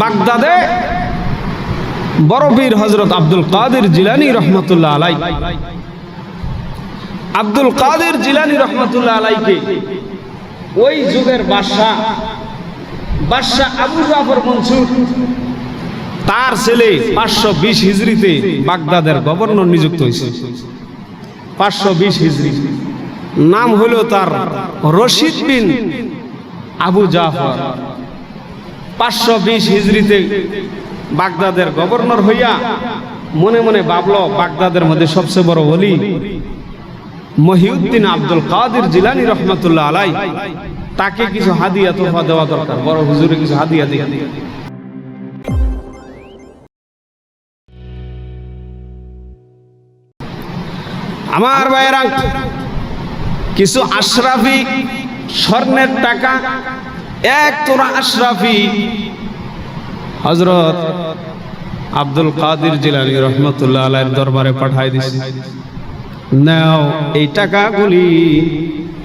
বাগদাদে বড় পীর হজরত আব্দুল কাদের জিলানি রহমতুল্লাহ আলাই আব্দুল কাদের জিলানি রহমতুল্লাহ আলাইকে ওই যুগের বাদশাহ বাদশাহ আবু জাফর মনসুর, তার ছেলে পাঁচশো বিশ হিজড়িতে বাগদাদের গভর্নর নিযুক্ত হয়েছে। পাঁচশো বিশ হিজড়ি। নাম হলো তার রশিদ বিন আবু জাফর। পাঁচশো বিশ হিজড়িতে বাগদাদের গভর্নর হইয়া মনে মনে ভাবল, বাগদাদের মধ্যে সবচেয়ে বড় অলি মহিউদ্দিন আব্দুল কাদের জিলানি রহমতুল্লাহ আলাই। তাকে কিছু হাদিয়া তোফা দেওয়া দরকার, বড় হুজুরে কিছু হাদিয়া দিয়ে। আমার ভাইয়েরা, কিছু আশরাফি স্বর্ণের টাকা এক তোরা আশরাফি। হজরত আব্দুল কাদির জিলানি রহমতুল্লাহ আলাইয়ের দরবারে পাঠাই দিছে। নাও এই টাকাগুলি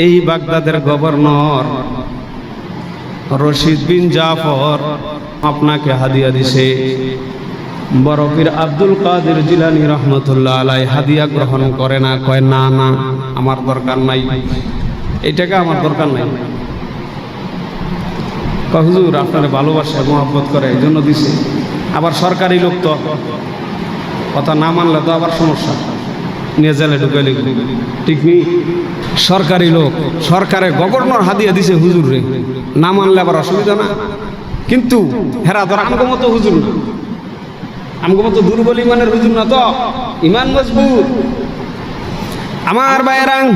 এই বাগদাদের গভর্নর রশিদ বিন জাফর আপনাকে হাদিয়া দিছে। বরফির আব্দুল কাদের জিলানি রহমতুল্লাহ আলাই হাদিয়া গ্রহণ করে না, কয় না না, আমার দরকার নাই। এই টাকা আমার দরকার নাই। হুজুর, আপনার ভালোবাসা, মহব্বত করে এই জন্য দিছে। আবার সরকারি লোক তো। কথা না মানলে তো আবার সমস্যা। নিয়ে জেলে ঢুকে লিখবে। ঠিক নেই? সরকারি লোক, সরকারে গভর্নর হাদিয়া দিছে, হুজুর রে, না মানলে আবার অসুবিধা না। কিন্তু হেরা তোর আমগো মতো হুজুর না। আমগো মতো দুর্বল ইমানের হুজুর না তো। ইমান মজবুত। আমার বাইরাং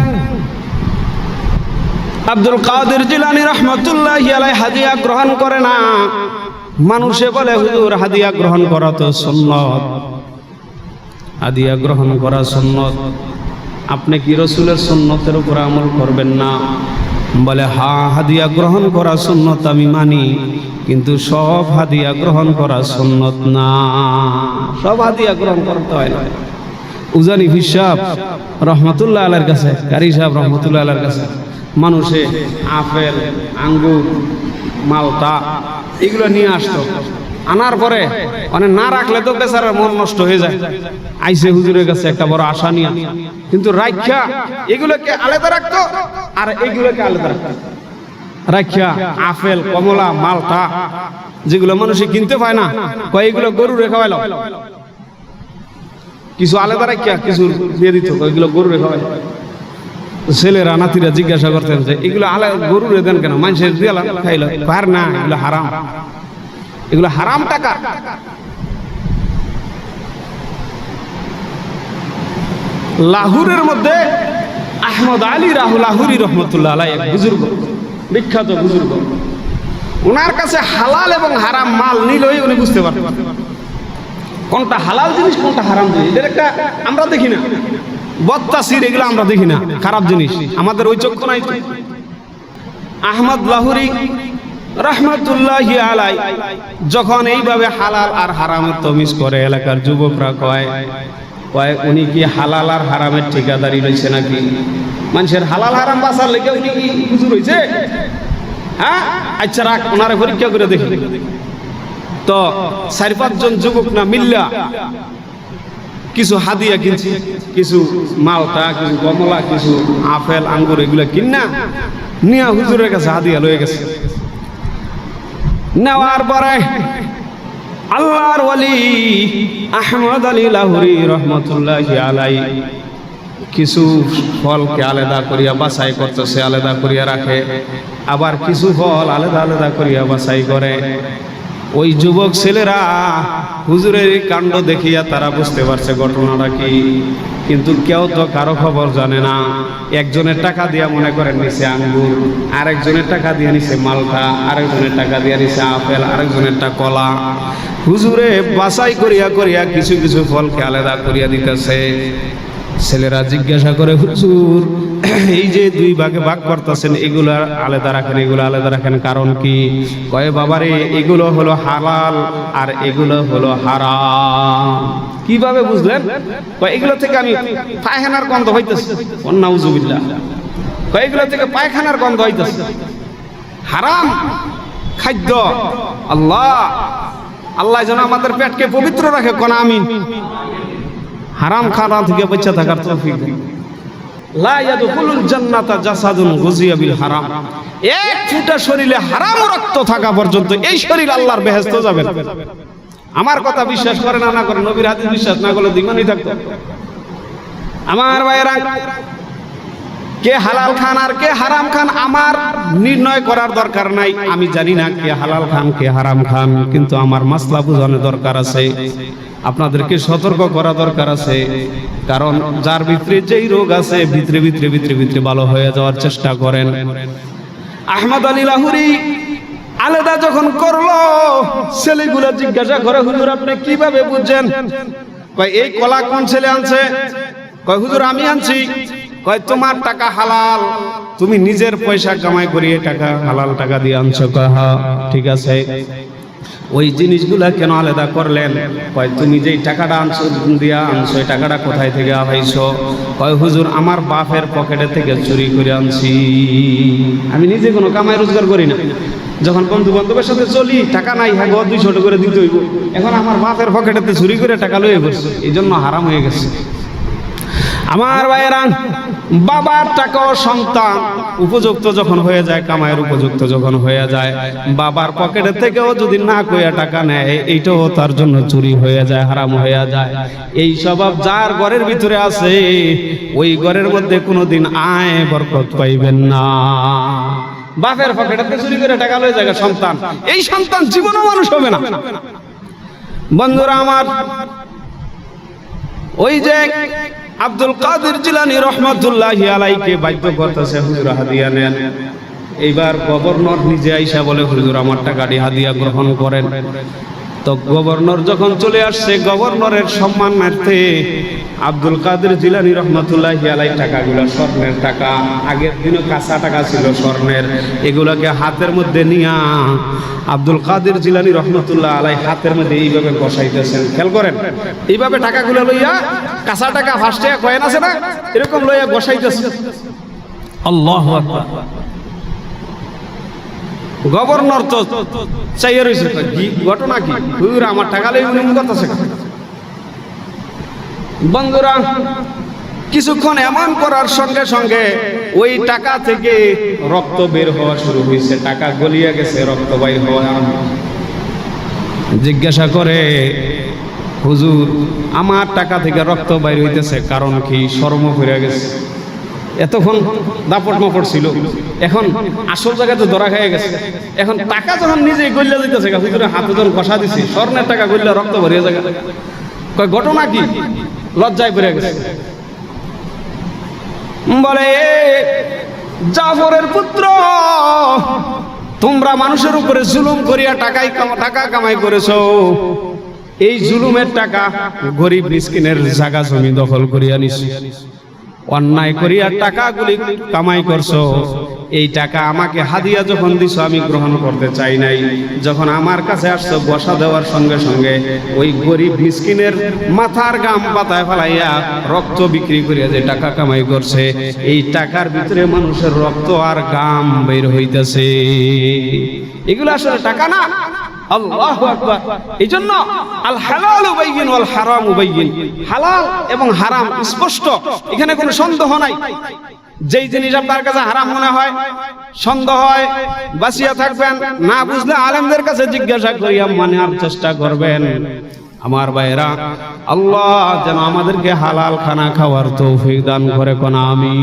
আব্দুল কাদের জিলানি রহমতুল্লাহ হাদিয়া গ্রহণ করে না। মানুষে বলে, হুজুর, হাদিয়া গ্রহণ করা তো সুন্নত। হাদিয়া গ্রহণ করা সুন্নত। আপনি কি রসুলের সুন্নতের উপর আমল করবেন না? বলে, হা, হাদিয়া গ্রহণ করা সুন্নত আমি মানি, কিন্তু সব হাদিয়া গ্রহণ করা সুন্নত না। সব হাদিয়া গ্রহণ করতে হয় না। উজানি হিসাব রহমতুল্লাহ আলার কাছে, কারি সাহেব রহমতুল্লাহ আলার কাছে। মানুষে আপেল, আঙ্গুর মালটা এগুলো নিয়ে আসতো। আনার পরে মানে না রাখলে তো বেচারার মন নষ্ট হয়ে যায়। আইসে হুজুরের কাছে একটা বড় আশা নিয়ে। কিন্তু রাখা এগুলোকে আলাদা রাখতো আর এগুলোকে আলাদা রাখতো। রাখিয়া আপেল, কমলা মালটা যেগুলো মানুষে কিনতে পায় না, কয় এগুলো গরু রেখা পাইল কিছু আলাদা রাখিয়া কিছু দিয়ে দিত এগুলো গরু রেখা পাইল ছেলেরা, নাতিরা জিজ্ঞাসা করতেন যে, এগুলো গরু রে দেন কেন? মানুষের দিয়ালাম খাইল? পার না, এগুলো হারাম। এগুলো হারাম টাকা? লাহুরের মধ্যে আহমদ আলী রাহুল লাহুরি রহমতুল্লাহ আলাই এক বুজুর্গ, বিখ্যাত বুজুর্গ। ওনার কাছে হালাল এবং হারাম মাল নিলই উনি বুঝতে পারতেন। কোনটা হালাল জিনিস, কোনটা হারাম জিনিস? এদের একটা, আমরা দেখি না। বত্তাসির এগুলো আমরা দেখি না, খারাপ জিনিস। আমাদের ওই চক্ষু নাই আহমদ লাহুরি রহমতুল্লাহ আলাই যখন এইভাবে হালাল আর হারামের তমিজ করে, এলাকার যুবকরা কয় কয়, উনি কি হালাল আর হারামের ঠিকাদারি রয়েছে নাকি? মানুষের হালাল হারাম বাসার লেগে উনি কি হুজুর হয়েছে হ্যাঁ আচ্ছা রাখ, ওনারে পরীক্ষা করে দেখি। তো চারি পাঁচজন যুবক না মিল্লা কিছু হাদিয়া কিনছি কিছু মালটা, কিছু কমলা, কিছু আপেল, আঙ্গুর এগুলো কিনা নিয়া হুজুরের কাছে হাদিয়া লয়ে গেছে। নেওয়ার পরে আল্লাহর ওয়ালি আহমদ আলী লাহুরি রহমতুল্লাহ আলাই কিছু ফলকে আলাদা করিয়া বাছাই করতেছে, আলাদা করিয়া রাখে। আবার কিছু ফল আলাদা আলাদা করিয়া বাছাই করে। ওই যুবক ছেলেরা হুজুরের কাণ্ড দেখিয়া তারা বুঝতে পারছে ঘটনাটা কি। কিন্তু কেউ তো কারও খবর জানে না। একজনের টাকা দিয়া মনে করেন নিচে আঙ্গুর, আরেকজনের টাকা দিয়ে নিচে মালটা, আরেকজনের টাকা দিয়ে নিচে আপেল আরেকজনেরটা কলা। হুজুরে বাছাই করিয়া করিয়া কিছু কিছু ফলকে আলাদা করিয়া দিতেছে। ছেলেরা জিজ্ঞাসা করে, হুজুর, এই যে দুই ভাগে ভাগ করতেছেন, এগুলো আলাদা রাখেন, এগুলো আলাদা রাখেন, কারণ কি? কয়ে, বাবারে, এগুলো হলো হালাল আর এগুলো হলো হারাম। কীভাবে বুঝলেন? এগুলো থেকে আমি পায়খানার গন্ধ হইতেছে। অন্নাউজুবিল্লাহ কয়, এগুলো থেকে পায়খানার গন্ধ হইতেছে। হারাম খাদ্য। আল্লাহ আল্লাহ যেন আমাদের পেটকে পবিত্র রাখে, কোন আমিন। হারাম খানা থেকে বেঁচে থাকার তৌফিক দিন। লা ইয়াদখুলুল জান্নাতা জাসাদুন গুজিয়া বিল হারাম। এক ফুটা শরীরে হারাম রক্ত থাকা পর্যন্ত এই শরীর আল্লাহর বেহেশত যাবে না। আমার কথা বিশ্বাস করে না না করে নবীর হাদিস বিশ্বাস না করলে দিমানি থাকতো। আমার ভাইয়েরা কে হালাল খান আর কে হারাম খান আমার নির্ণয় করার দরকার নাই। আমি জানি না কে হালাল খান, কে হারাম খান, কিন্তু আমার মাসলা বোঝানোর দরকার আছে। আপনাদেরকে সতর্ক করা দরকার আছে। কারণ যার ভিতরে যেই রোগ আছে, ভিতরে ভিতরে ভিতরে ভিতরে ভালো হয়ে যাওয়ার চেষ্টা করেন। আহমদ আলী লাহুরি আলাদা যখন করল, ছেলেগুলো জিজ্ঞাসা করে, হুজুর, আপনি কীভাবে বুঝছেন? এই কলা কোন ছেলে আনছে? কয়, হুজুর, আমি আনছি। কয়, তোমার টাকা হালাল, তুমি নিজের পয়সা কামাই করিয়ে টাকা, হালাল টাকা দিয়ে আনছো। কয় হ্যাঁ ঠিক আছে। ওই জিনিসগুলা কেন আলাদা করলেন? কয়, তুমি যেই টাকাটা আনছো, দিয়া আনছো টাকাটা কোথায় থেকে আনাইছো? কয়, হুজুর, আমার বাপের পকেটে থেকে চুরি করে আনছি। আমি নিজে কোনো কামাই রোজগার করি না। যখন বন্ধু বান্ধবের সাথে চলি, টাকা নাই হ্যাঁ গো, দুইশো করে দিতে হইব। এখন আমার বাপের পকেটেতে চুরি করে টাকা লয়ে বসছে এই জন্য হারাম হয়ে গেছে। আমার ভাইয়েরা বাবার টাকাও সন্তান। উপযুক্ত যখন হয়ে যায়, কামায়ের উপযুক্ত যখন হয়ে যায়, বাবার পকেটে থেকেও যদি না কইয়া টাকা নেয়, এইটাও তার জন্য চুরি হয়ে যায়, হারাম হয়ে যায়। এই স্বভাব যার ঘরের ভিতরে আছে, ওই ঘরের মধ্যে কোনোদিন আয় বরকত পাইবেন না। বাপের পকেটে চুরি করে টাকা লয়ে যায় সন্তান। এই সন্তান জীবনও মানুষ হবে না। বন্ধুরা আমার, ওই যে আব্দুল কাদের জিলানি রহমতুল্লাহ আলাইকে বাধ্য করতেছে হুজুর হাদিয়া নেন। এইবার গভর্নর নিজে আইসা বলে, হুজুর আমার টাকাটি হাদিয়া গ্রহণ করেন। তো গভর্নর যখন চলে আসছে, গভর্নরের সম্মানার্থে আব্দুল কাদের জিলানি রহমতুল্লাহ আলাই টাকাগুলো স্বর্ণের টাকা, আগের দিনও কাঁচা টাকা ছিল স্বর্ণের, এগুলোকে হাতের মধ্যে নিয়া আব্দুল কাদের জিলানি রহমতুল্লাহ আলাই হাতের মধ্যে এইভাবে বসাইতেছেন। খেয়াল করেন, এইভাবে টাকাগুলো লইয়া কাঁচা টাকা ফার্স্টে কয়েন আছে না? এরকম লইয়া বসাইতেছে। আল্লাহ গভর্নর তো চাইয়া রয়েছে ঘটনা কি? আমার টাকা লই উনি করতেছে বন্ধুরা, কিছুক্ষণ এমন করার সঙ্গে সঙ্গে ওই টাকা থেকে রক্ত বের হওয়া শুরু হয়েছে। টাকা গলিয়ে গেছে, রক্ত বাইর হওয়া। জিজ্ঞাসা করে, হুজুর, আমার টাকা থেকে রক্ত বাইর হইতেছে, কারণ কি শর্ম ফিরে গেছে? এতক্ষণ দাপট মাপট ছিল। এখন আসল জায়গাতে ধরা খেয়ে গেছে। এখন টাকা যখন নিজে গল্লা দিতেছে হাতে যখন কষা দিছে, স্বর্ণের টাকা গল্লা রক্ত ভরিয়ে কয়, ঘটনা কি? লজ্জায় পড়ে গেছে। বলে, জাফরের পুত্র, তোমরা মানুষের উপরে জুলুম করিয়া টাকাই টাকা কামাই করেছ। এই জুলুমের টাকা গরিব মিসকিনের জায়গা জমি দখল করিয়া নিছ। অন্যায় করিয়া টাকাগুলি কামাই করছ। এই টাকা আমাকে হাদিয়া যখন দিছো, আমি গ্রহণ করতে চাই নাই। যখন আমার কাছে আসছো, বসা দেওয়ার সঙ্গে সঙ্গে ওই গরিব মিসকিনের মাথার গাম পাতায় ফেলাইয়া রক্ত বিক্রি করিয়া যে টাকা কামাই করছে, এই টাকার ভিতরে মানুষের রক্ত আর গাম বের হইতেছে। এগুলো আসলে টাকা না? আল হালাল হারাম হালাল এবং স্পষ্ট। এখানে কোনো নাই। যেই জিনিস কাছে হারাম মনে হয় হয় থাকবেন, না বুঝলে আলেমদের কাছে জিজ্ঞাসা করিয়া মানার চেষ্টা করবেন। আমার ভাইরা আল্লাহ যেন আমাদেরকে হালাল খানা খাওয়ার তৌফিক দান করে, কোন আমি